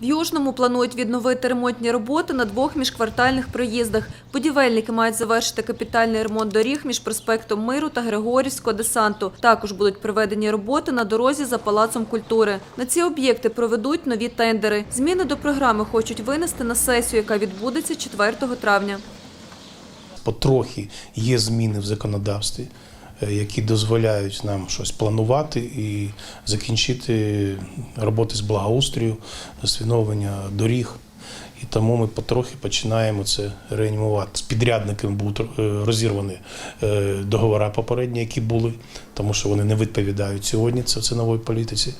В Южному планують відновити ремонтні роботи на двох міжквартальних проїздах. Будівельники мають завершити капітальний ремонт доріг між проспектом Миру та Григорівського десанту. Також будуть проведені роботи на дорозі за Палацом культури. На ці об'єкти проведуть нові тендери. Зміни до програми хочуть винести на сесію, яка відбудеться 4 травня. Потрохи є зміни в законодавстві, які дозволяють нам щось планувати і закінчити роботи з благоустрою, з доріг. І тому ми потрохи починаємо це реанімувати. З підрядниками будуть е, розірвані е, договори попередні, які були, тому що вони не відповідають сьогодні це, нової політиці.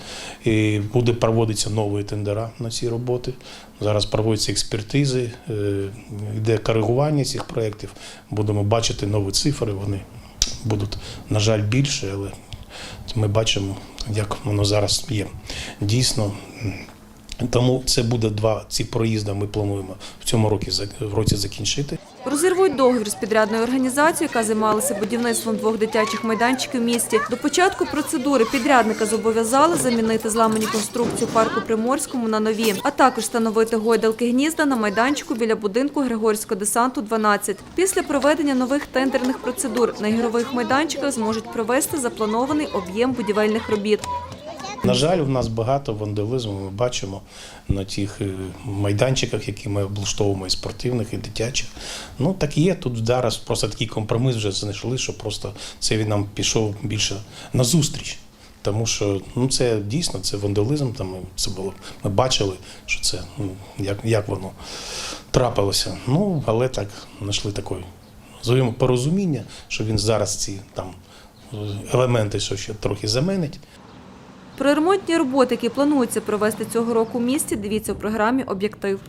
І буде проводитися нові тендера на ці роботи. Зараз проводяться експертизи, е, йде коригування цих проєктів. Будемо бачити нові цифри. Вони будуть, на жаль, більше, але ми бачимо, як воно зараз є. Дійсно. Тому це буде два ці проїзди. Ми плануємо в цьому році в році закінчити. Розірвуть договір з підрядною організацією, яка займалася будівництвом двох дитячих майданчиків в місті. До початку процедури підрядника зобов'язали замінити зламані конструкції парку Приморському на нові, а також встановити гойдалки гнізда на майданчику біля будинку Григорського десанту 12. Після проведення нових тендерних процедур на ігрових майданчиках зможуть провести запланований об'єм будівельних робіт. На жаль, у нас багато вандалізму. Ми бачимо на тих е, майданчиках, які ми облаштовуємо і спортивних, і дитячих. Ну так є. Тут зараз просто такий компроміс вже знайшли, що просто це він нам пішов більше на зустріч. Тому що ну це дійсно це вандалізм. Там це було. Ми бачили, що це ну, як, як воно трапилося. Ну але так знайшли такої зовімо порозуміння, що він зараз ці там е, елементи, що ще трохи заменить. Про ремонтні роботи, які планується провести цього року в місті, дивіться у програмі «Об'єктив».